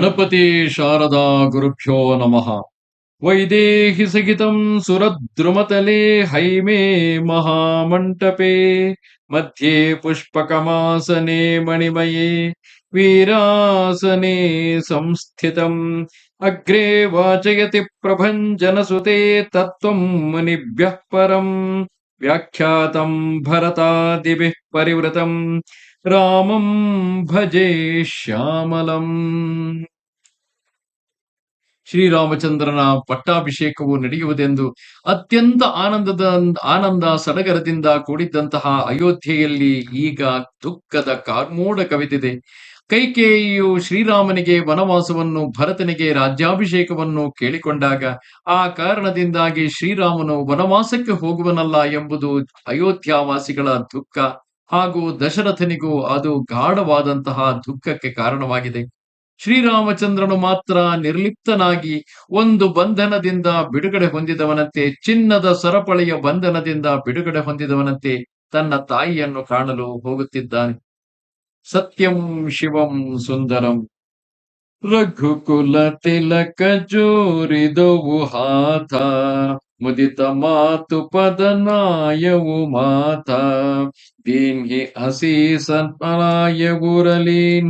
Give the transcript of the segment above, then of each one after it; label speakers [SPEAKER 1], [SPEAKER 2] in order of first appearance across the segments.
[SPEAKER 1] गणपति शारदा गुरुभ्यो नमः। वैदेहि सहितं सुरद्रुमतले हैमे महामंटपे मध्ये पुष्पकमासने मणिमये, वीरासने संस्थितम्। अग्रे वाचयति प्रभञ्जनसुते तत्त्वं मुनिभ्यः परम् व्याख्यातं भरतादिभिः परिवृतम्। रामं भजे श्यामलम्। ಶ್ರೀರಾಮಚಂದ್ರನ ಪಟ್ಟಾಭಿಷೇಕವು ನಡೆಯುವುದೆಂದು ಅತ್ಯಂತ ಆನಂದದ, ಆನಂದ ಸಡಗರದಿಂದ ಕೂಡಿದ್ದಂತಹ ಅಯೋಧ್ಯೆಯಲ್ಲಿ ಈಗ ದುಃಖದ ಕಾರ್ಮೋಡ ಕವಿತಿದೆ ಕೈಕೇಯಿಯು ಶ್ರೀರಾಮನಿಗೆ ವನವಾಸವನ್ನು, ಭರತನಿಗೆ ರಾಜ್ಯಾಭಿಷೇಕವನ್ನು ಕೇಳಿಕೊಂಡಾಗ ಆ ಕಾರಣದಿಂದಾಗಿ ಶ್ರೀರಾಮನು ವನವಾಸಕ್ಕೆ ಹೋಗುವನಲ್ಲ ಎಂಬುದು ಅಯೋಧ್ಯಾವಾಸಿಗಳ ದುಃಖ ಹಾಗೂ ದಶರಥನಿಗೂ ಅದು ಗಾಢವಾದಂತಹ ದುಃಖಕ್ಕೆ ಕಾರಣವಾಗಿದೆ. ಶ್ರೀರಾಮಚಂದ್ರನು ಮಾತ್ರ ನಿರ್ಲಿಪ್ತನಾಗಿ ಒಂದು ಬಂಧನದಿಂದ ಬಿಡುಗಡೆ ಹೊಂದಿದವನಂತೆ, ಚಿನ್ನದ ಸರಪಳಿಯ ಬಂಧನದಿಂದ ಬಿಡುಗಡೆ ಹೊಂದಿದವನಂತೆ ತನ್ನ ತಾಯಿಯನ್ನು ಕಾಣಲು ಹೋಗುತ್ತಿದ್ದಾನೆ. ಸತ್ಯಂ ಶಿವಂ ಸುಂದರಂ. ರಘುಕುಲ ತಿಲಕ ಜೋರಿದವು ಹಾಥ, ಮುದಿತ ಮಾತು ಪದನಾಯವು ಮಾತ ದೀನ್ಹಿ ಹಸಿ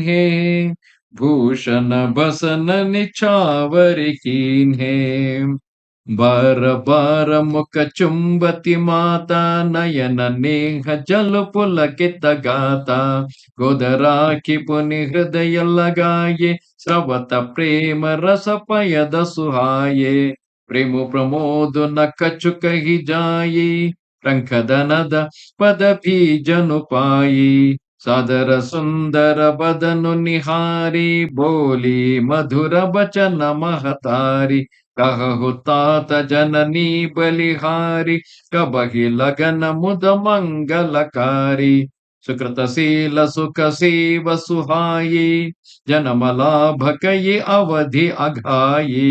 [SPEAKER 1] ಹೇ ಭೂಷಣ भूषण बसन निछावर कीन्हे बार बार मुख बारुम्बति माता नयन नेह जल पुलकित गाता गोदराखि पुनि हृदय लगाये स्रवत प्रेम रस पयद सुहाये। प्रेम प्रमोद न कचुकहि जाये रङ्खदनद पद भीजनुपायि ಸಾದರ ಸುಂದರ ಬದನು ನಿಹಾರಿ, ಬೋಲಿ ಮಧುರ ಬಚನ ಮಹತಾರಿ ಕಹು ತಾತ ಜನನಿ ಬಲಿಹಾರಿ ಕಬಹಿ ಲಗನ ಮುದ ಮಂಗಲಕಾರಿ, ಸುಕೃತ ಶೀಲ ಸುಖ ಸೇವ ಸುಹಾಯಿ ಜನಮಲಾಭ ಕೈ ಅವಧಿ ಅಘಾಯಿ.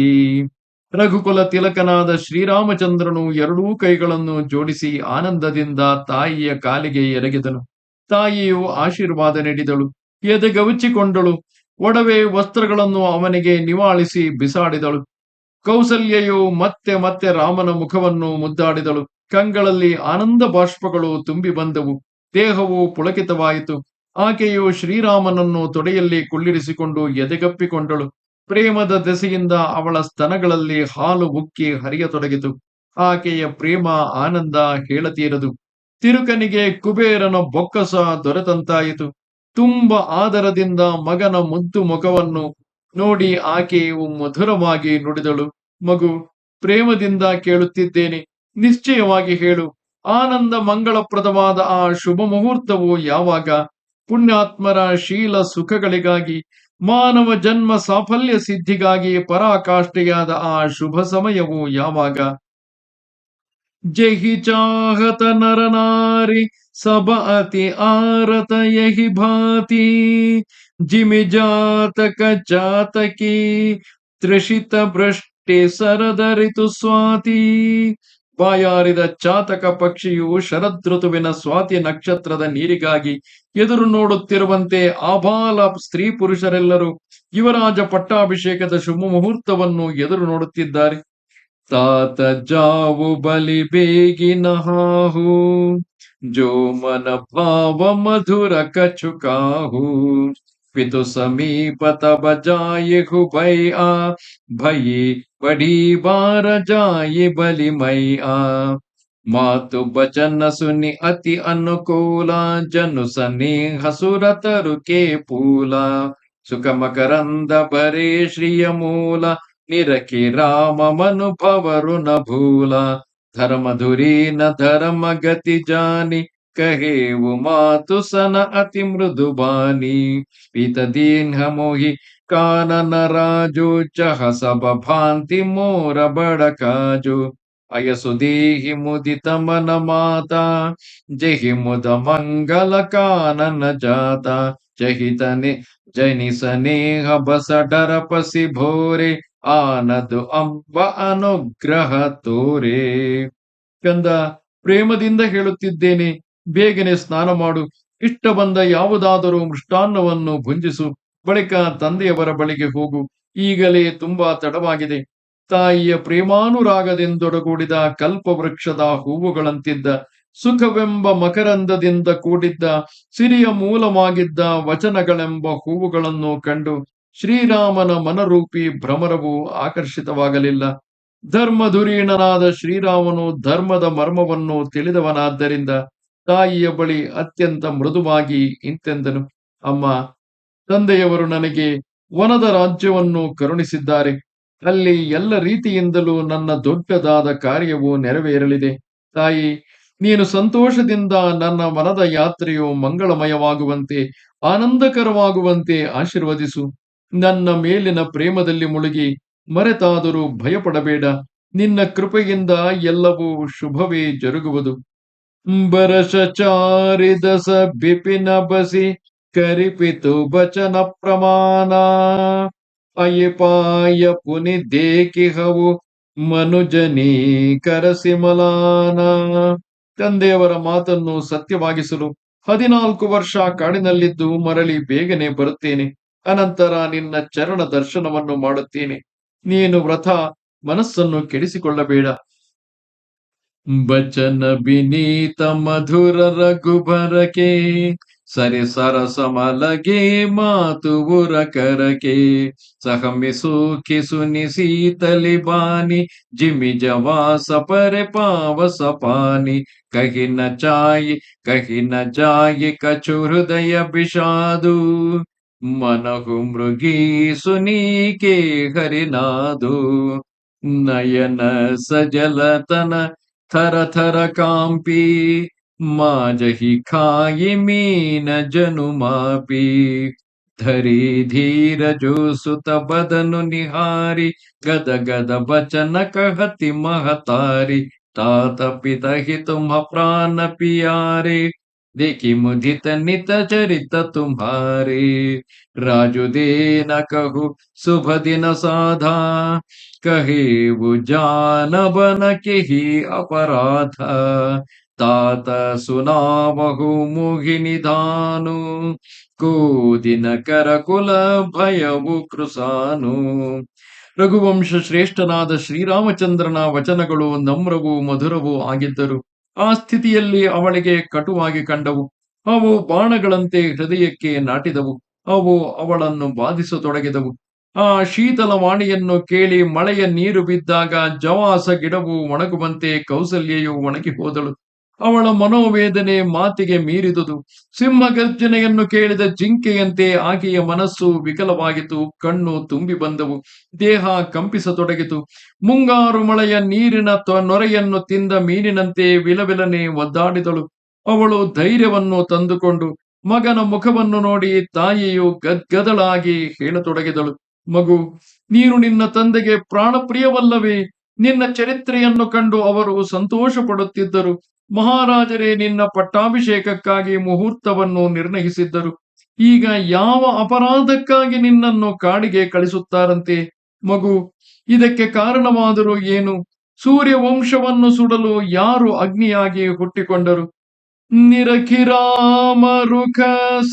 [SPEAKER 1] ರಘುಕುಲ ತಿಲಕನಾದ ಶ್ರೀರಾಮಚಂದ್ರನು ಎರಡೂ ಕೈಗಳನ್ನು ಜೋಡಿಸಿ ಆನಂದದಿಂದ ತಾಯಿಯ ಕಾಲಿಗೆ ಎರಗಿದನು. ತಾಯಿಯು ಆಶೀರ್ವಾದ ನೀಡಿದಳು. ಎದೆಗವುಚಿಕೊಂಡಳು. ಒಡವೆ ವಸ್ತ್ರಗಳನ್ನು ಅವನಿಗೆ ನಿವಾಳಿಸಿ ಬಿಸಾಡಿದಳು. ಕೌಸಲ್ಯೆಯು ಮತ್ತೆ ಮತ್ತೆ ರಾಮನ ಮುಖವನ್ನು ಮುದ್ದಾಡಿದಳು. ಕಂಗಳಲ್ಲಿ ಆನಂದ ಬಾಷ್ಪಗಳು ತುಂಬಿ ಬಂದವು. ದೇಹವು ಪುಳಕಿತವಾಯಿತು. ಆಕೆಯು ಶ್ರೀರಾಮನನ್ನು ತೊಡೆಯಲ್ಲಿ ಕುಳ್ಳಿರಿಸಿಕೊಂಡು ಎದೆಗಪ್ಪಿಕೊಂಡಳು. ಪ್ರೇಮದ ದೆಸೆಯಿಂದ ಅವಳ ಸ್ತನಗಳಲ್ಲಿ ಹಾಲು ಉಕ್ಕಿ ಹರಿಯತೊಡಗಿತು. ಆಕೆಯ ಪ್ರೇಮ ಆನಂದ ಹೇಳತೀರದು. ತಿರುಕನಿಗೆ ಕುಬೇರನ ಬೊಕ್ಕಸ ದೊರೆತಂತಾಯಿತು. ತುಂಬ ಆದರದಿಂದ ಮಗನ ಮುದ್ದು ಮುಖವನ್ನು ನೋಡಿ ಆಕೆಯು ಮಧುರವಾಗಿ ನುಡಿದಳು. ಮಗು, ಪ್ರೇಮದಿಂದ ಕೇಳುತ್ತಿದ್ದೇನೆ. ನಿಶ್ಚಯವಾಗಿ ಹೇಳು, ಆನಂದ ಮಂಗಳಪ್ರದವಾದ ಆ ಶುಭ ಮುಹೂರ್ತವು ಯಾವಾಗ? ಪುಣ್ಯಾತ್ಮರ ಶೀಲ ಸುಖಗಳಿಗಾಗಿ, ಮಾನವ ಜನ್ಮ ಸಾಫಲ್ಯ ಸಿದ್ಧಿಗಾಗಿ ಪರಾಕಾಷ್ಠೆಯಾದ ಆ ಶುಭ ಸಮಯವು ಯಾವಾಗ? ಜಹಿ ಚಾಹತ ನರನಾರಿ ನಾರಿ ಸಭಾತಿ ಆರತ ಯಹಿ ಭಾತಿ. ಜಿಮಿ ಜಾತಕ ಜಾತಕಿ, ತ್ರಿಷಿತ ಭ್ರಷ್ಟೆ ಸರದರಿತು ಸ್ವಾತಿ. ಬಾಯಾರಿದ ಚಾತಕ ಪಕ್ಷಿಯು ಶರದೃತುವಿನ ಸ್ವಾತಿ ನಕ್ಷತ್ರದ ನೀರಿಗಾಗಿ ಎದುರು ನೋಡುತ್ತಿರುವಂತೆ ಆಬಾಲ ಸ್ತ್ರೀ ಪುರುಷರೆಲ್ಲರೂ ಯುವರಾಜ ಪಟ್ಟಾಭಿಷೇಕದ ಶುಭ ಮುಹೂರ್ತವನ್ನು ಎದುರು ನೋಡುತ್ತಿದ್ದಾರೆ. ತಾತ ಜಾವು ಬಲಿ ಬೇಗಿನ ಹಾಹು ಜೋ ಮನ ಭಾವ ಮಧುರ ಕಚುಕಾಹು. ಪಿತು ಸಮೀಪ ತಬ ಹು ಭೈ ಆ ಭಯಿ ಬಡಿ ಬಾರ ಜಾಯಿ ಬಲಿ ಮೈ ಆ ಮಾತು ಬಚನ ಸುನಿ ಅತಿ ಅನುಕೂಲ, ಜನು ಸನೇಹ ಸುರತರು ಕೆ ಪೂಲ ಸುಖ ಮಕರಂದ ಬರೇ ಶ್ರೀಯ ಮೂಲ ನಿರಕಿ ರಾಮ ಮನುಭವರು ನ ಭೂಲ ಧರ್ಮಧುರಿ ನ ಧರ್ಮ ಗತಿ ಜಾನಿ, ಕಹೇವು ಮಾತು ಸನ ಅತಿ ಮೃದು ಬಾನಿ. ಪೀತ ದೀನ್ಹ ಮೋಹಿ ಕಾನನ ರಾಜು, ಚಹ ಸಬ ಭಾಂತಿ ಮೋರ ಬಡ ಕಾಜು. ಅಯಸು ದೇಹಿ ಮುದಿತ ಮನ ಮಾತ, ಜಹಿ ಮುದ ಮಂಗಲ ಕಾನನ ಜಾತ. ಜಹಿತನೆ ಜನಿಸನೇಹ ಬಸ ಡರಪಸಿ ಭೋರೆ ಆನದು ಅಂಬ ಅನುಗ್ರಹ ತೋರೆ. ಕಂದ ಪ್ರೇಮದಿಂದ ಹೇಳುತ್ತಿದ್ದೇನೆ, ಬೇಗನೆ ಸ್ನಾನ ಮಾಡು. ಇಷ್ಟ ಬಂದ ಯಾವುದಾದರೂ ಮೃಷ್ಟಾನ್ನವನ್ನು ಭುಂಜಿಸು. ಬಳಿಕ ತಂದೆಯವರ ಬಳಿಗೆ ಹೋಗು. ಈಗಲೇ ತುಂಬಾ ತಡವಾಗಿದೆ. ತಾಯಿಯ ಪ್ರೇಮಾನುರಾಗದಿಂದೊಡಗೂಡಿದ ಕಲ್ಪವೃಕ್ಷದ ಹೂವುಗಳಂತಿದ್ದ, ಸುಖವೆಂಬ ಮಕರಂದದಿಂದ ಕೂಡಿದ್ದ, ಸಿರಿಯ ಮೂಲವಾಗಿದ್ದ ವಚನಗಳೆಂಬ ಹೂವುಗಳನ್ನು ಕಂಡು ಶ್ರೀರಾಮನ ಮನರೂಪಿ ಭ್ರಮರವು ಆಕರ್ಷಿತವಾಗಲಿಲ್ಲ. ಧರ್ಮಧುರೀಣನಾದ ಶ್ರೀರಾಮನು ಧರ್ಮದ ಮರ್ಮವನ್ನು ತಿಳಿದವನಾದ್ದರಿಂದ ತಾಯಿಯ ಬಳಿ ಅತ್ಯಂತ ಮೃದುವಾಗಿ ಇಂತೆಂದನು, ಅಮ್ಮ, ತಂದೆಯವರು ನನಗೆ ವನದ ರಾಜ್ಯವನ್ನು ಕರುಣಿಸಿದ್ದಾರೆ. ಅಲ್ಲಿ ಎಲ್ಲ ರೀತಿಯಿಂದಲೂ ನನ್ನ ದೊಡ್ಡದಾದ ಕಾರ್ಯವು ನೆರವೇರಲಿದೆ. ತಾಯಿ, ನೀನು ಸಂತೋಷದಿಂದ ನನ್ನ ಮನದ ಯಾತ್ರೆಯು ಮಂಗಳಮಯವಾಗುವಂತೆ, ಆನಂದಕರವಾಗುವಂತೆ ಆಶೀರ್ವದಿಸು. ನನ್ನ ಮೇಲಿನ ಪ್ರೇಮದಲ್ಲಿ ಮುಳುಗಿ ಮರೆತಾದರೂ ಭಯಪಡಬೇಡ. ನಿನ್ನ ಕೃಪೆಯಿಂದ ಎಲ್ಲವೂ ಶುಭವೇ ಜರುಗುವುದು. ಬರಸ ಚಾರಿದಸ ಬಿಪಿನ ಬಸಿ ಕರಿಪಿತು ಬಚನ ಪ್ರಮಾಣ. ಅಯಪಾಯ ಪುನಿ ದೇಕಿಹವು ಮನುಜನಿ ಕರಸಿಮಲಾನ. ತಂದೆಯವರ ಮಾತನ್ನು ಸತ್ಯವಾಗಿಸಲು ಹದಿನಾಲ್ಕು ವರ್ಷ ಕಾಡಿನಲ್ಲಿದ್ದು ಮರಳಿ ಬೇಗನೆ ಬರುತ್ತೇನೆ. ಅನಂತರ ನಿನ್ನ ಚರಣ ದರ್ಶನವನ್ನು ಮಾಡುತ್ತೇನೆ. ನೀನು ವ್ರತ ಮನಸ್ಸನ್ನು ಕೆಡಿಸಿಕೊಳ್ಳಬೇಡ. ಬಚನ ಬಿನೀತ ಮಧುರ ರಘುಬರಕೆ, ಸರಿ ಸರಸಮಲಗೆ ಮಾತು ಉರ ಕರಕೆ ಸಹಮಿಸು ಕಿಸುನಿ ಸೀತಲಿ ಬಾನಿ, ಜಿಮಿ ಜವಾಸ ಪರೆ ಪಾವಸ ಪಾನಿ, ಕಹಿನ ಚಾಯಿ, ಕಹಿನ ಜಾಯಿ, ಕಚು ಹೃದಯ ಬಿಷಾದು मनः मृगी सुनीके हरिनाधो नयन स जलतन थरथर काम्पी। माजहि कायि मीन जनुमापि धरी धीरजोसुत बदनुनिहारि गद गद वचनकहति महतारि। तात पितप्रानपि आरि देखी मुदित नित चरित तुम्हारे राजु दे न कहु शुभ दिन साधा कहे वो जान बन के ही अपराध तात सुनावहु मुहि निधानु को दिन कर कुल ಭಯವು ಕೃಸಾನು ರಘುವಂಶ ಶ್ರೇಷ್ಠನಾದ ಶ್ರೀರಾಮಚಂದ್ರನ ವಚನಗಳು ನಮ್ರವೂ ಮಧುರವೂ ಆಗಿದ್ದರು ಆ ಸ್ಥಿತಿಯಲ್ಲಿ ಅವಳಿಗೆ ಕಟುವಾಗಿ ಕಂಡವು. ಅವು ಬಾಣಗಳಂತೆ ಹೃದಯಕ್ಕೆ ನಾಟಿದವು. ಅವು ಅವಳನ್ನು ಬಾಧಿಸತೊಡಗಿದವು. ಆ ಶೀತಲ ವಾಣಿಯನ್ನು ಕೇಳಿ ಮಳೆಯ ನೀರು ಬಿದ್ದಾಗ ಜವಾಸ ಗಿಡವು ಒಣಗುವಂತೆ ಕೌಸಲ್ಯೆಯು ಒಣಗಿ ಹೋದಳು. ಅವಳ ಮನೋವೇದನೆ ಮಾತಿಗೆ ಮೀರಿದುದು. ಸಿಂಹ ಗರ್ಜನೆಯನ್ನು ಕೇಳಿದ ಜಿಂಕೆಯಂತೆ ಆಕೆಯ ಮನಸ್ಸು ವಿಕಲವಾಗಿತು ಕಣ್ಣು ತುಂಬಿ ಬಂದವು. ದೇಹ ಕಂಪಿಸತೊಡಗಿತು. ಮುಂಗಾರು ಮಳೆಯ ನೀರಿನ ನೊರೆಯನ್ನು ತಿಂದ ಮೀನಿನಂತೆ ವಿಲವಿಲನೆ ಒದ್ದಾಡಿದಳು. ಅವಳು ಧೈರ್ಯವನ್ನು ತಂದುಕೊಂಡು ಮಗನ ಮುಖವನ್ನು ನೋಡಿ ತಾಯಿಯು ಗದ್ಗದಳಾಗಿ ಹೇಳತೊಡಗಿದಳು. ಮಗು, ನೀನು ನಿನ್ನ ತಂದೆಗೆ ಪ್ರಾಣಪ್ರಿಯವಲ್ಲವೇ? ನಿನ್ನ ಚರಿತ್ರೆಯನ್ನು ಕಂಡು ಅವರು ಸಂತೋಷ ಪಡುತ್ತಿದ್ದರು ಮಹಾರಾಜರೇ, ನಿನ್ನ ಪಟ್ಟಾಭಿಷೇಕಕ್ಕಾಗಿ ಮುಹೂರ್ತವನ್ನು ನಿರ್ಣಯಿಸಿದ್ದರು. ಈಗ ಯಾವ ಅಪರಾಧಕ್ಕಾಗಿ ನಿನ್ನನ್ನು ಕಾಡಿಗೆ ಕಳಿಸುತ್ತಾರಂತೆ? ಮಗು, ಇದಕ್ಕೆ ಕಾರಣವಾದರೂ ಏನು? ಸೂರ್ಯ ವಂಶವನ್ನು ಸುಡಲು ಯಾರು ಅಗ್ನಿಯಾಗಿ ಹುಟ್ಟಿಕೊಂಡರು? ನಿರಖಿರಾಮರುಖ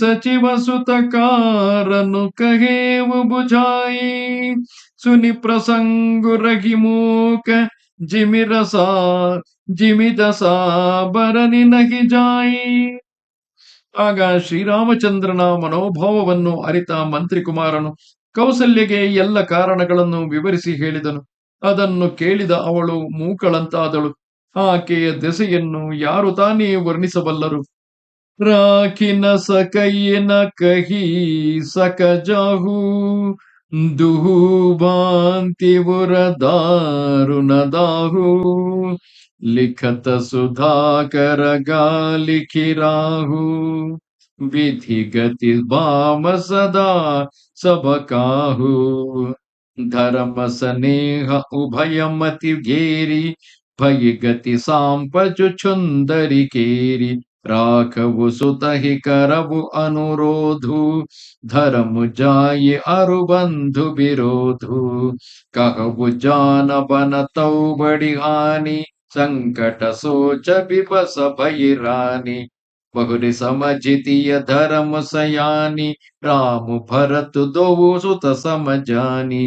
[SPEAKER 1] ಸಚಿವ ಸುತಕಾರನು ಕಹೇವು ಬುಜಾಯಿ ಸುನಿ ಪ್ರಸಂಗು ರಹಿಮೂಕ ಜಿಮಿರಸ ಜಿಮಿತ ಸಾಬರನಿ ನಹಿ ಜಾಯಿ ಆಗ ಶ್ರೀರಾಮಚಂದ್ರನ ಮನೋಭಾವವನ್ನು ಅರಿತ ಮಂತ್ರಿ ಕುಮಾರನು ಕೌಸಲ್ಯಗೆ ಎಲ್ಲ ಕಾರಣಗಳನ್ನು ವಿವರಿಸಿ ಹೇಳಿದನು. ಅದನ್ನು ಕೇಳಿದ ಅವಳು ಮೂಕಳಂತಾದಳು. ಆಕೆಯ ದೆಸೆಯನ್ನು ಯಾರು ತಾನೇ ವರ್ಣಿಸಬಲ್ಲರು? ರಾಖಿನ ಸಕೈನ ಕಹಿ ಸಕಜಾಹು ದುಹು ಭಾಂತಿ ದಾರುಣದಾಹು. लिखत सुधाकर गालिखिराहु विधि गति वाम सदा सबकाहु धर्म स्नेह उभयमति घेरि भयि गति साम्पचु सुन्दरि केरि राघवु सुतहि करवु अनुरोधु धरमु जायि अरुबन्धु विरोधु। कहबु जानवन तौ हानि ಸಂಕಟ ಸೋಚ ಬಿಬಸ ಭೈರಾನಿ ಬಹುರಿ ಸಮಜಿತಿಯ ಧರ್ಮ ಸಯಾನಿ ರಾಮು ಭರತು ದೋವು ಸುತ ಸಮಜಾನಿ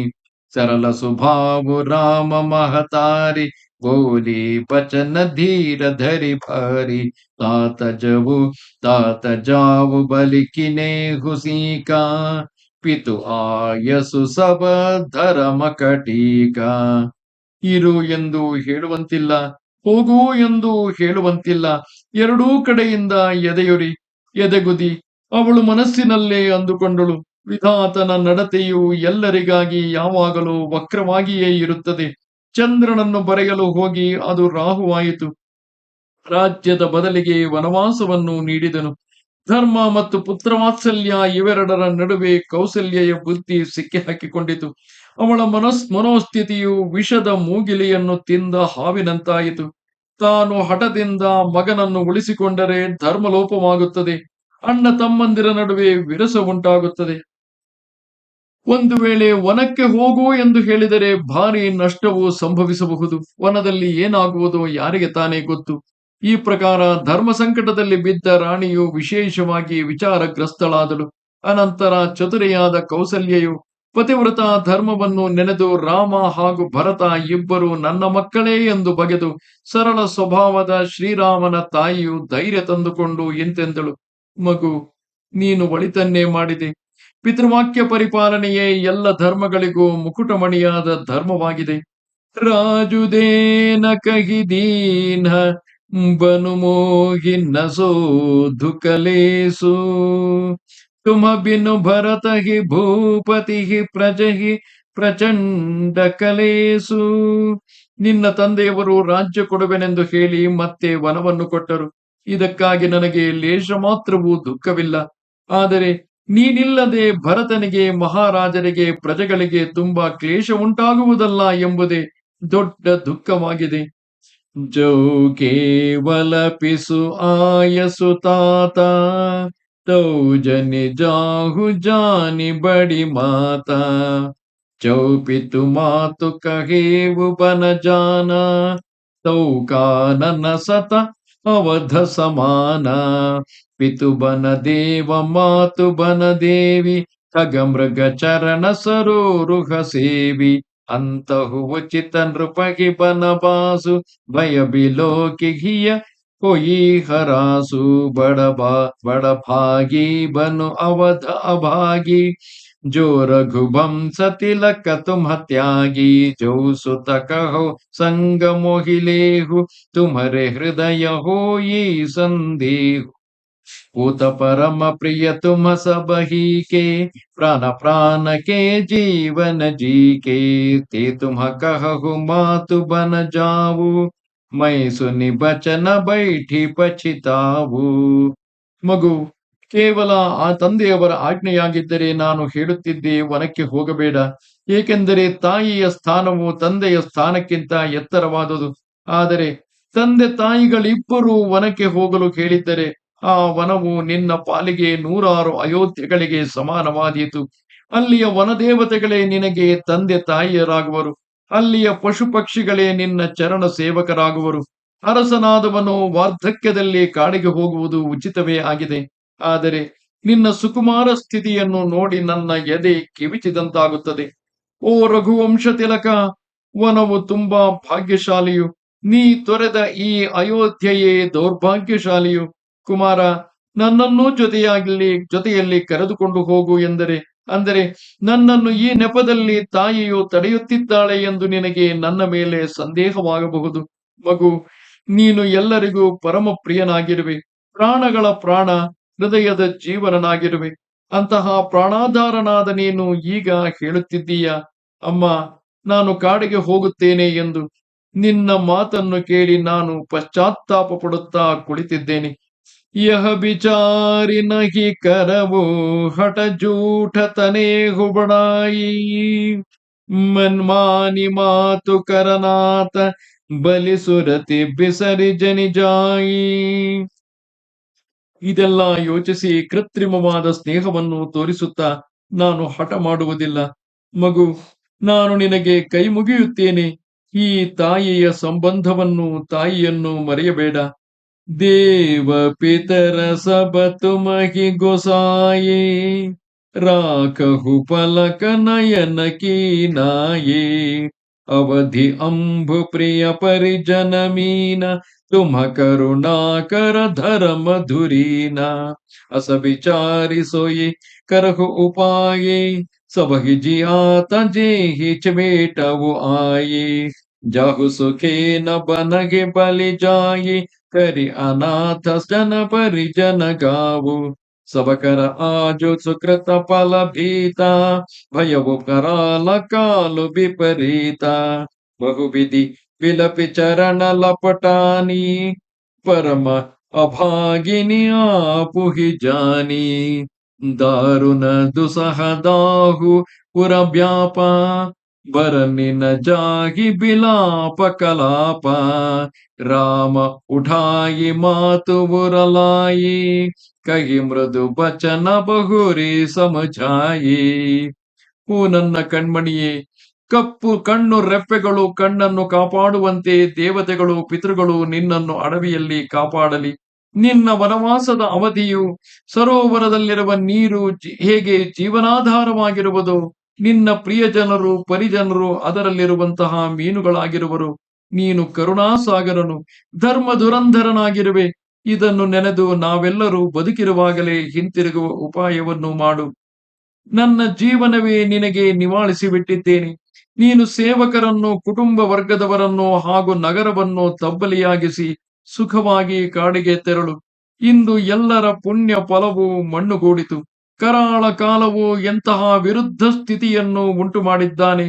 [SPEAKER 1] सरल स्वभाव राम महतारी बोली बचन धीर धरि भारी तात जबु तात जाव बलि किने हुसी का ಪಿತು ಆಯಸು ಸಬ ಧರಮ ಕಟೀಕ ಇರು ಎಂದು ಹೇಳುವಂತಿಲ್ಲ ಹೋಗು ಎಂದು ಹೇಳುವಂತಿಲ್ಲ. ಎರಡೂ ಕಡೆಯಿಂದ ಎದೆಯುರಿ, ಎದೆಗುದಿ, ಅವಳು ಮನಸ್ಸಿನಲ್ಲೇ ಅಂದುಕೊಂಡಳು. ವಿಧಾತನ ನಡತೆಯು ಎಲ್ಲರಿಗಾಗಿ ಯಾವಾಗಲೂ ವಕ್ರವಾಗಿಯೇ ಇರುತ್ತದೆ. ಚಂದ್ರನನ್ನು ಬರೆಯಲು ಹೋಗಿ ಅದು ರಾಹುವಾಯಿತು. ರಾಜ್ಯದ ಬದಲಿಗೆ ವನವಾಸವನ್ನು ನೀಡಿದನು. ಧರ್ಮ ಮತ್ತು ಪುತ್ರವಾತ್ಸಲ್ಯ ಇವೆರಡರ ನಡುವೆ ಕೌಸಲ್ಯ ಬುದ್ಧಿ ಸಿಕ್ಕಿ ಹಾಕಿಕೊಂಡಿತು ಅವಳ ಮನಸ್, ಮನೋಸ್ಥಿತಿಯು ವಿಷದ ಮೂಗಿಲಿಯನ್ನು ತಿಂದ ಹಾವಿನಂತಾಯಿತು. ತಾನು ಹಠದಿಂದ ಮಗನನ್ನು ಉಳಿಸಿಕೊಂಡರೆ ಧರ್ಮಲೋಪವಾಗುತ್ತದೆ. ಅಣ್ಣ ತಮ್ಮಂದಿರ ನಡುವೆ ವಿರಸ ಉಂಟಾಗುತ್ತದೆ. ಒಂದು ವೇಳೆ ವನಕ್ಕೆ ಹೋಗು ಎಂದು ಹೇಳಿದರೆ ಭಾರಿ ನಷ್ಟವು ಸಂಭವಿಸಬಹುದು. ವನದಲ್ಲಿ ಏನಾಗುವುದೋ ಯಾರಿಗೆ ತಾನೇ ಗೊತ್ತು. ಈ ಪ್ರಕಾರ ಧರ್ಮ ಸಂಕಟದಲ್ಲಿ ಬಿದ್ದ ರಾಣಿಯು ವಿಶೇಷವಾಗಿ ವಿಚಾರಗ್ರಸ್ತಳಾದಳು. ಅನಂತರ ಚತುರೆಯಾದ ಕೌಸಲ್ಯೆಯು ಪತಿವ್ರತ ಧರ್ಮವನ್ನು ನೆನೆದು ರಾಮ ಹಾಗೂ ಭರತ ಇಬ್ಬರು ನನ್ನ ಮಕ್ಕಳೇ ಎಂದು ಬಗೆದು ಸರಳ ಸ್ವಭಾವದ ಶ್ರೀರಾಮನ ತಾಯಿಯು ಧೈರ್ಯ ತಂದುಕೊಂಡು ಎಂತೆಂದಳು ಮಗು, ನೀನು ಒಳಿತನ್ನೇ ಮಾಡಿದೆ. ಪಿತೃವಾಕ್ಯ ಪರಿಪಾಲನೆಯೇ ಎಲ್ಲ ಧರ್ಮಗಳಿಗೂ ಮುಕುಟಮಣಿಯಾದ ಧರ್ಮವಾಗಿದೆ. ರಾಜುದೇನ ಕಹಿದೀನ ಬನು ನಸೋ ಸೋಧು ಭೂಪತಿಹಿ ಹಿ ಭೂಪತಿ ಹಿ ಪ್ರಜಹಿ ಪ್ರಚಂಡ ಕಲೇಸು ನಿನ್ನ ತಂದೆಯವರು ರಾಜ್ಯ ಕೊಡುವೆನೆಂದು ಹೇಳಿ ಮತ್ತೆ ವನವನ್ನು ಕೊಟ್ಟರು. ಇದಕ್ಕಾಗಿ ನನಗೆ ಲೇಷ ಮಾತ್ರವೂ ದುಃಖವಿಲ್ಲ. ಆದರೆ ನೀನಿಲ್ಲದೆ ಭರತನಿಗೆ, ಮಹಾರಾಜರಿಗೆ, ಪ್ರಜೆಗಳಿಗೆ ತುಂಬಾ ಕ್ಲೇಶ ಉಂಟಾಗುವುದಲ್ಲ ಎಂಬುದೇ ದೊಡ್ಡ ದುಃಖವಾಗಿದೆ. ಜೌ ಕೇವಲ ಪಿಸು ಆಯಸು ತಾತ. ತೌ ಜನಿ ಜಾಹು ಜಾನಿ ಬಡಿ ಮಾತ ಚೌಪಿತು ಮಾತು ಕಹೇವು ಬನ ಜಾನ ತೌ ಕಾನನ ಸತ ಅವಧ ಸಮಾನ ಪಿತು ಬನ ದೇವ ಮಾತು ಬನ ದೇವಿ ಖಗ ಮೃಗ ಚರಣ ಸರೋರುಹ ಸೇವಿ ಅಂತಹು ಉಚಿತ ನೃಪಗಿ ಬನ ಬಾಸು ಭಯ ಬಿಲೋಕಿ ಹಿಯ ಕೊಯಿ कोई हरासु बड़बा बड़ भागी बनु अवध अभागी। जो रघुभम सतिलक तुम त्यागी, जो सुत कहो संग मोहिलेहु तुम्हारे हृदय हो ये संदेहु। पूत परम प्रिय तुम सब ही के, प्राण प्राण के जीवन जी के, ते तुम कहु मातु बन जाऊ। ಮೈಸುನಿ ಬಚನ ಬೈಠಿ ಪಚಿತಾವು ಮಗು, ಕೇವಲ ಆ ತಂದೆಯವರ ಆಜ್ಞೆಯಾಗಿದ್ದರೆ ನಾನು ಹೇಳುತ್ತಿದ್ದೆ ವನಕ್ಕೆ ಹೋಗಬೇಡ. ಏಕೆಂದರೆ ತಾಯಿಯ ಸ್ಥಾನವು ತಂದೆಯ ಸ್ಥಾನಕ್ಕಿಂತ ಎತ್ತರವಾದುದು. ಆದರೆ ತಂದೆ ತಾಯಿಗಳಿಬ್ಬರು ವನಕ್ಕೆ ಹೋಗಲು ಕೇಳಿದ್ದರೆ ಆ ವನವು ನಿನ್ನ ಪಾಲಿಗೆ ನೂರಾರು ಅಯೋಧ್ಯೆಗಳಿಗೆ ಸಮಾನವಾದೀತು. ಅಲ್ಲಿಯ ವನದೇವತೆಗಳೇ ನಿನಗೆ ತಂದೆ ತಾಯಿಯರಾಗುವರು. ಅಲ್ಲಿಯ ಪಶು ಪಕ್ಷಿಗಳೇ ನಿನ್ನ ಚರಣ ಸೇವಕರಾಗುವರು. ಅರಸನಾದವನು ವಾರ್ಧಕ್ಯದಲ್ಲಿ ಕಾಡಿಗೆ ಹೋಗುವುದು ಉಚಿತವೇ ಆಗಿದೆ. ಆದರೆ ನಿನ್ನ ಸುಕುಮಾರ ಸ್ಥಿತಿಯನ್ನು ನೋಡಿ ನನ್ನ ಎದೆ ಕಿವಿಚಿದಂತಾಗುತ್ತದೆ. ಓ ರಘುವಂಶ ತಿಲಕ, ವನವು ತುಂಬಾ ಭಾಗ್ಯಶಾಲಿಯು. ನೀ ತೊರೆದ ಈ ಅಯೋಧ್ಯೆಯೇ ದೌರ್ಭಾಗ್ಯಶಾಲಿಯು. ಕುಮಾರ, ನನ್ನನ್ನೂ ಜೊತೆಯಾಗಲಿ, ಜೊತೆಯಲ್ಲಿ ಕರೆದುಕೊಂಡು ಹೋಗು ಎಂದರೆ ಅಂದರೆ ನನ್ನನ್ನು ಈ ನೆಪದಲ್ಲಿ ತಾಯಿಯು ತಡೆಯುತ್ತಿದ್ದಾಳೆ ಎಂದು ನಿನಗೆ ನನ್ನ ಮೇಲೆ ಸಂದೇಹವಾಗಬಹುದು. ಮಗು, ನೀನು ಎಲ್ಲರಿಗೂ ಪರಮ ಪ್ರಿಯನಾಗಿರುವೆ ಪ್ರಾಣಗಳ ಪ್ರಾಣ ಹೃದಯದ ಜೀವನನಾಗಿರುವೆ ಅಂತಹ ಪ್ರಾಣಾಧಾರನಾದ ನೀನು ಈಗ ಹೇಳುತ್ತಿದ್ದೀಯ. ಅಮ್ಮ, ನಾನು ಕಾಡಿಗೆ ಹೋಗುತ್ತೇನೆ ಎಂದು ನಿನ್ನ ಮಾತನ್ನು ಕೇಳಿ ನಾನು ಪಶ್ಚಾತ್ತಾಪ ಪಡುತ್ತಾ ಕುಳಿತಿದ್ದೇನೆ. ಯಹ ಬಿಚಾರಿ ನಹಿ ಕರವು ತನೇ ಹುಬಡಾಯಿ ಮನ್ಮಾನಿ ಮಾತು ಕರನಾಥ ಬಲಿ ಸುರತಿ ಬಿಸರಿ ಜನಿ ಜಾಯಿ. ಇದೆಲ್ಲ ಯೋಚಿಸಿ ಕೃತ್ರಿಮವಾದ ಸ್ನೇಹವನ್ನು ತೋರಿಸುತ್ತಾ ನಾನು ಹಠ ಮಾಡುವುದಿಲ್ಲ. ಮಗು, ನಾನು ನಿನಗೆ ಕೈ ಮುಗಿಯುತ್ತೇನೆ. ಈ ತಾಯಿಯ ಸಂಬಂಧವನ್ನು ತಾಯಿಯನ್ನು ಮರೆಯಬೇಡ. देव पितर सब तुम ही गोसाए राखहु पलक नयन की नाये अवधि अम्भु प्रिय परिजन मीन, तुम करुणा कर धर्म धुरीना। अस विचारि सोये करहु उपाये, सब ही जियात जे हिच बेटವು आए जाहु सुखे न बनगे बलि जाये ಕರಿ ಅನಾಥ ಜನ ಪರಿಜನ ಗಾವು ಸಬಕರ ಆಜು ಸುಕೃತ ಫಲ ಭೀತ, ಭಯವು ಕರಾಲ ಕಾಲು ವಿಪರೀತ. ಬಹುವಿಧಿ ವಿಲಪಿ ಚರಣ ಲಪಟಾನಿ, ಪರಮ ಅಭಾಗಿನಿ ಆಪುಹಿ ಜಾನಿ. ದಾರುಣ ದುಸಹ ದಾಹು ಪುರ ವ್ಯಾಪ ಬರನಿನ ಜಾಗಿ ಬಿಲಾಪ ಕಲಾಪ, ರಾಮ ಉಠಾಯಿ ಮಾತು ಬುರಲಾಯಿ ಕಹಿ ಮೃದು ಬಚನ ಬಹುರಿ ಸಮಜಾಯಿ. ಹೂ ನನ್ನ ಕಣ್ಮಣಿಯೇ, ಕಪ್ಪು ಕಣ್ಣು ರೆಪ್ಪೆಗಳು ಕಣ್ಣನ್ನು ಕಾಪಾಡುವಂತೆ ದೇವತೆಗಳು ಪಿತೃಗಳು ನಿನ್ನನ್ನು ಅಡವಿಯಲ್ಲಿ ಕಾಪಾಡಲಿ. ನಿನ್ನ ವನವಾಸದ ಅವಧಿಯು ಸರೋವರದಲ್ಲಿರುವ ನೀರು ಹೇಗೆ ಜೀವನಾಧಾರವಾಗಿರುವುದು? ನಿನ್ನ ಪ್ರಿಯ ಜನರು ಪರಿಜನರು ಅದರಲ್ಲಿರುವಂತಹ ಮೀನುಗಳಾಗಿರುವರು. ನೀನು ಕರುಣಾಸಾಗರನು ಧರ್ಮ ದುರಂಧರನಾಗಿರುವೆ ಇದನ್ನು ನೆನೆದು ನಾವೆಲ್ಲರೂ ಬದುಕಿರುವಾಗಲೇ ಹಿಂತಿರುಗುವ ಉಪಾಯವನ್ನು ಮಾಡು. ನನ್ನ ಜೀವನವೇ ನಿನಗೆ ನಿವಾಳಿಸಿ ಬಿಟ್ಟಿದ್ದೇನೆ ನೀನು ಸೇವಕರನ್ನು ಕುಟುಂಬ ವರ್ಗದವರನ್ನು ಹಾಗೂ ನಗರವನ್ನು ತಬ್ಬಲಿಯಾಗಿಸಿ ಸುಖವಾಗಿ ಕಾಡಿಗೆ ತೆರಳು. ಇಂದು ಎಲ್ಲರ ಪುಣ್ಯ ಫಲವು ಮಣ್ಣುಗೂಡಿತು. ಕರಾಳ ಕಾಲವು ಎಂತಹ ವಿರುದ್ಧ ಸ್ಥಿತಿಯನ್ನು ಉಂಟು ಮಾಡಿದ್ದಾನೆ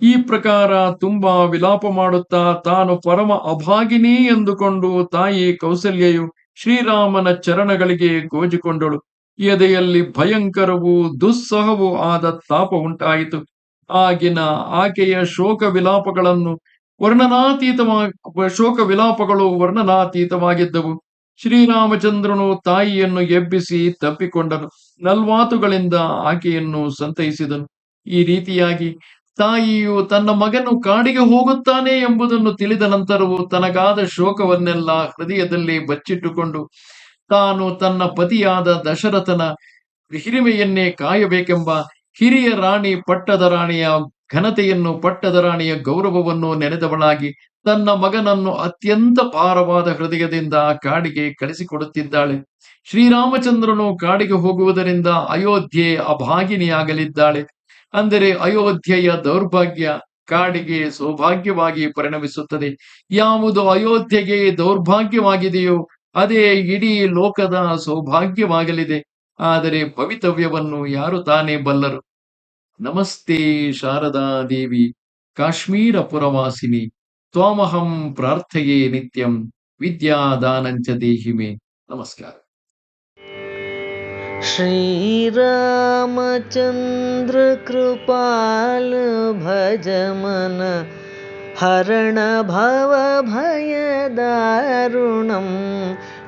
[SPEAKER 1] ಈ ಪ್ರಕಾರ ತುಂಬಾ ವಿಲಾಪ ಮಾಡುತ್ತಾ ತಾನು ಪರಮ ಅಭಾಗಿನಿ ಎಂದುಕೊಂಡು ತಾಯಿ ಕೌಸಲ್ಯೆಯು ಶ್ರೀರಾಮನ ಚರಣಗಳಿಗೆ ಗೋಜಿಕೊಂಡಳು. ಎದೆಯಲ್ಲಿ ಭಯಂಕರವೂ ದುಸ್ಸಹವೂ ಆದ ತಾಪ ಉಂಟಾಯಿತು. ಆಗಿನ ಆಕೆಯ ಶೋಕ ವಿಲಾಪಗಳನ್ನು ವರ್ಣನಾತೀತವಾಗಿ ಶೋಕ ವಿಲಾಪಗಳು ವರ್ಣನಾತೀತವಾಗಿದ್ದವು. ಶ್ರೀರಾಮಚಂದ್ರನು ತಾಯಿಯನ್ನು ಎಬ್ಬಿಸಿ ತಪ್ಪಿಕೊಂಡನು. ನಲ್ವಾತುಗಳಿಂದ ಆಕೆಯನ್ನು ಸಂತೈಸಿದನು. ಈ ರೀತಿಯಾಗಿ ತಾಯಿಯು ತನ್ನ ಮಗನು ಕಾಡಿಗೆ ಹೋಗುತ್ತಾನೆ ಎಂಬುದನ್ನು ತಿಳಿದ ನಂತರವೂ ತನಗಾದ ಶೋಕವನ್ನೆಲ್ಲ ಹೃದಯದಲ್ಲಿ ಬಚ್ಚಿಟ್ಟುಕೊಂಡು ತಾನು ತನ್ನ ಪತಿಯಾದ ದಶರಥನ ಹಿರಿಮೆಯನ್ನೇ ಕಾಯಬೇಕೆಂಬ ಹಿರಿಯ ರಾಣಿ ಪಟ್ಟದ ರಾಣಿಯ ಘನತೆಯನ್ನು ಪಟ್ಟದ ರಾಣಿಯ ಗೌರವವನ್ನು ನೆನೆದವಳಾಗಿ ತನ್ನ ಮಗನನ್ನು ಅತ್ಯಂತ ಪಾರವಾದ ಹೃದಯದಿಂದ ಕಾಡಿಗೆ ಕಳಿಸಿಕೊಡುತ್ತಿದ್ದಾಳೆ. ಶ್ರೀರಾಮಚಂದ್ರನು ಕಾಡಿಗೆ ಹೋಗುವುದರಿಂದ ಅಯೋಧ್ಯೆ ಅಭಾಗಿನಿಯಾಗಲಿದ್ದಾಳೆ. ಅಂದರೆ ಅಯೋಧ್ಯೆಯ ದೌರ್ಭಾಗ್ಯ ಕಾಡಿಗೆ ಸೌಭಾಗ್ಯವಾಗಿ ಪರಿಣಮಿಸುತ್ತದೆ. ಯಾವುದು ಅಯೋಧ್ಯೆಗೆ ದೌರ್ಭಾಗ್ಯವಾಗಿದೆಯೋ ಅದೇ ಇಡೀ ಲೋಕದ ಸೌಭಾಗ್ಯವಾಗಲಿದೆ. ಆದರೆ ಭವಿತವ್ಯವನ್ನು ಯಾರು ತಾನೇ ಬಲ್ಲರು. ನಮಸ್ತೆ ಶಾರದಾ ದೇವಿ ಕಾಶ್ಮೀರ ಪುರವಾಸಿನಿ
[SPEAKER 2] त्वामहं प्रार्थये नित्यं विद्यादानञ्च देहि मे। नमस्कार। श्रीरामचन्द्रकृपाल श्रीरामचन्द्रकृपालभजम हरणभवभयदारुणं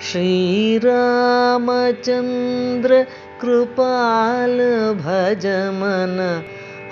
[SPEAKER 2] श्रीरामचन्द्रकृपाल भजमन